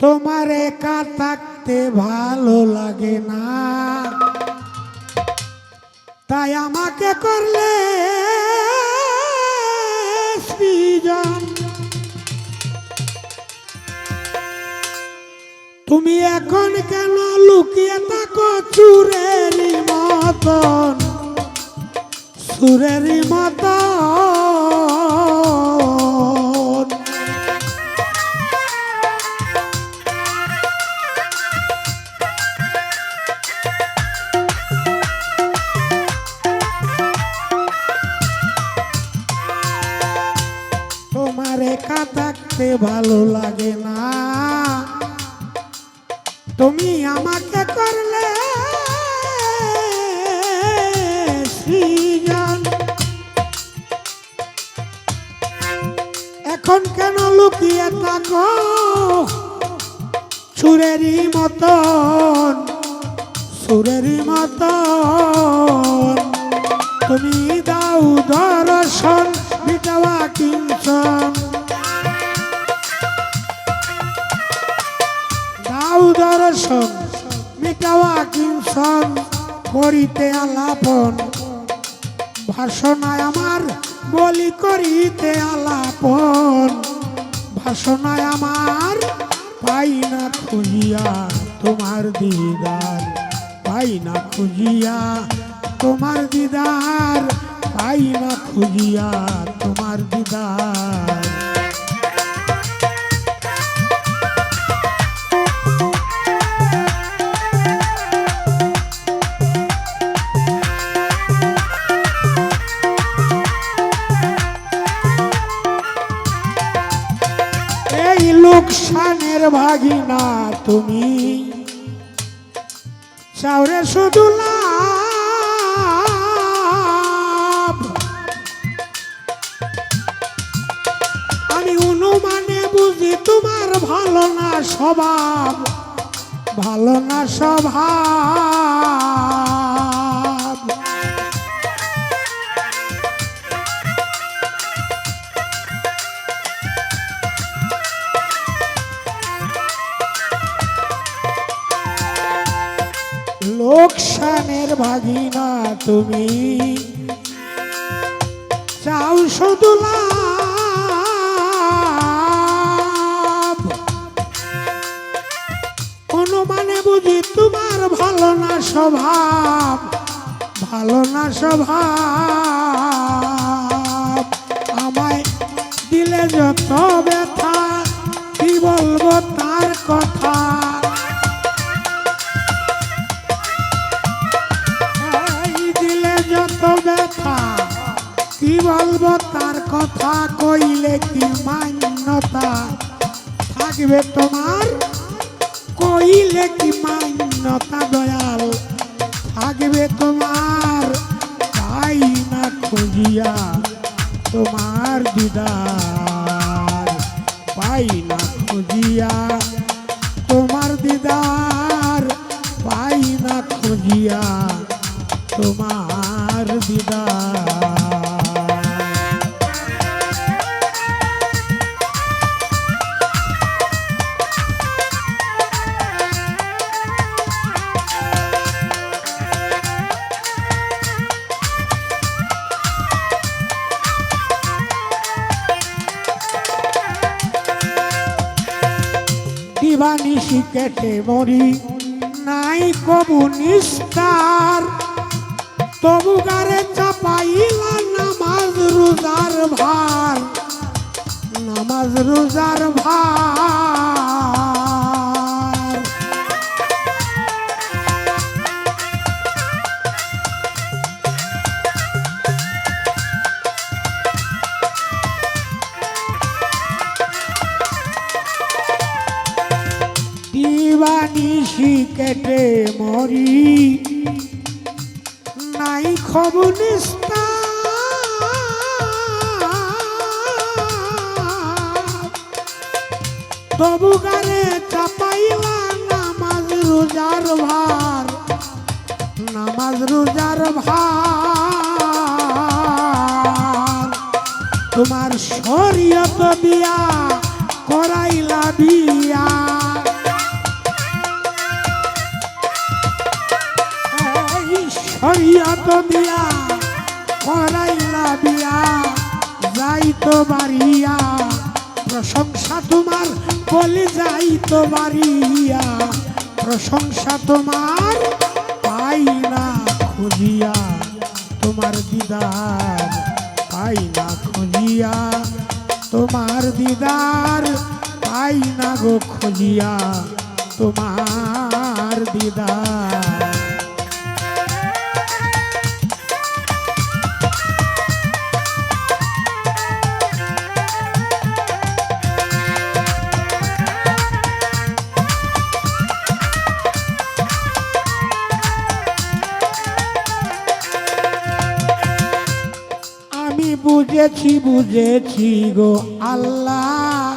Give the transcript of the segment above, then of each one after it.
তোমার একা থাকতে ভালো লাগে না। তাই আমাকে করলে তুমি এখন কেন লুকিয়ে থাকো চুরের মতন? সুরেরই মতন? একা থাকতে ভালো লাগে না। তুমি আমাকে করলে এখন কেন লুকিয়ে থাকো? সুরেরই মতন সুরেরই মতন। তুমি দাও দর্শন বিটাওয়া কিঞ্চন। করিতে আলাপন। ভাষণায় আমার বলি করিতে আলাপন। ভাষণায় আমার পাই না খুঁজিয়া তোমার দিদার, পাই না খুঁজিয়া তোমার দিদার, পাই না খুঁজিয়া তোমার দিদার। লোকসানের ভাগিনা তুমি। চাওরে শুধু আমি অনুমানে বুঝি তোমার ভালো না স্বভাব। ভালো না স্বভাব। লোকসানের ভাগিনা তুমি। চাও শুধু অনুমানে বুঝি তোমার ভালো না স্বভাব। ভালো না স্বভাব। আমায় দিলে যত ব্যথা, কি বলব তার কথা? বলব, তার কথা কইলে কি মান্যতা? থাকবে তোমার? কইলে কি মান্যতা, দয়াল? থাকবে তোমার? তাই না খুঁজিয়া তোমার দিদার? পাই না খুঁজিয়া তোমার দিদার? পাই না খুঁজিয়া তোমার দিদার? দিবানিশি কেটে মরি। নাই কবু নিস্তার। তবু গারে চাপাইলা নামাজ রোজার ভার। নামাজ রোজার ভার। দিবানিশি কেটে মরি। নাই খবর তবু গারে চাপাইলা নামাজ রোজার ভার। নামাজ রোজার ভার। তোমার শরীয়ত দিয়া করাইলা বিয়া। শরীয়ত দিয়া, করাইলা বিয়া যাইতো বাড়িয়া, প্রশংসা তোমার বলে যাইতো বাড়িয়া, প্রশংসা তোমার পাই খুঁজিয়া, তোমার দিদার পাই খুঁজিয়া, তোমার দিদার পাই না গো খুঁজিয়া, তোমার দিদার বুঝেছি বুঝেছি গো আল্লাহ।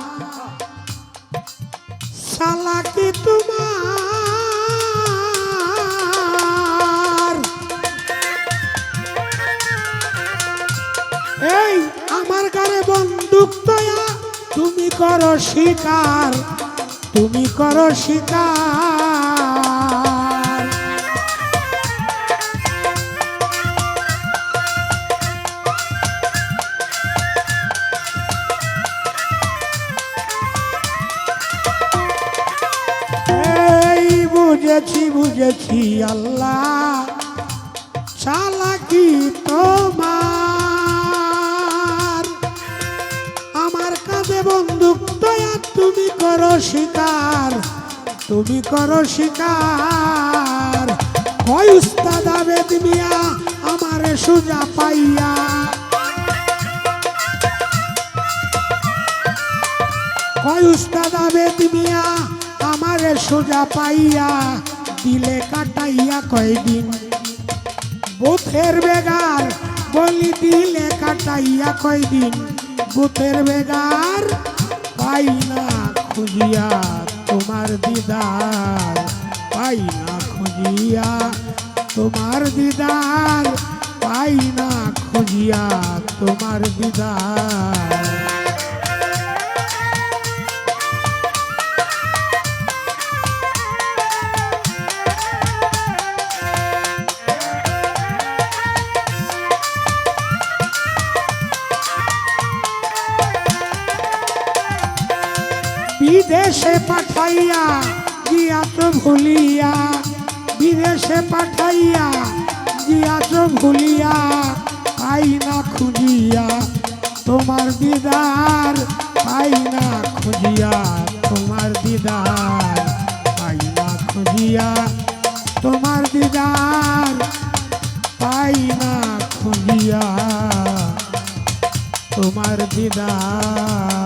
সালাকি তোমার? এই আমার গারে বন্দুক তয়া, তুমি করো শিকার, তুমি করো শিকার। বুঝেছি বুঝেছি আল্লাহ। চালাকি তোমার। আমার কাছে বন্দুক তৈয়া তুমি করো শিকার, তুমি করো শিকার। কয় আমারে সুজা পাইয়া। কয় উস্তাদ মিয়া আমারে সোজা পাইয়া দিলে কাটাইয়া কয়দিন? বুথের বেগার বলি দিলে কাটাইয়া কয়দিন? বুথের বেগার পাই না খুঁজিয়া তোমার দিদার পাই না খুঁজিয়া তোমার দিদার পাই না খুঁজিয়া তোমার দিদার। পাঠাইয়া তো ভুলিয়া, বিদেশে পাঠাইয়া তো ভুলিয়া পাই না খুঁজিয়া, তোমার দিদার পাই না খুঁজিয়া, তোমার দিদার পাই না খুঁজিয়া, তোমার দিদার পাই না খুঁজিয়া, তোমার দিদার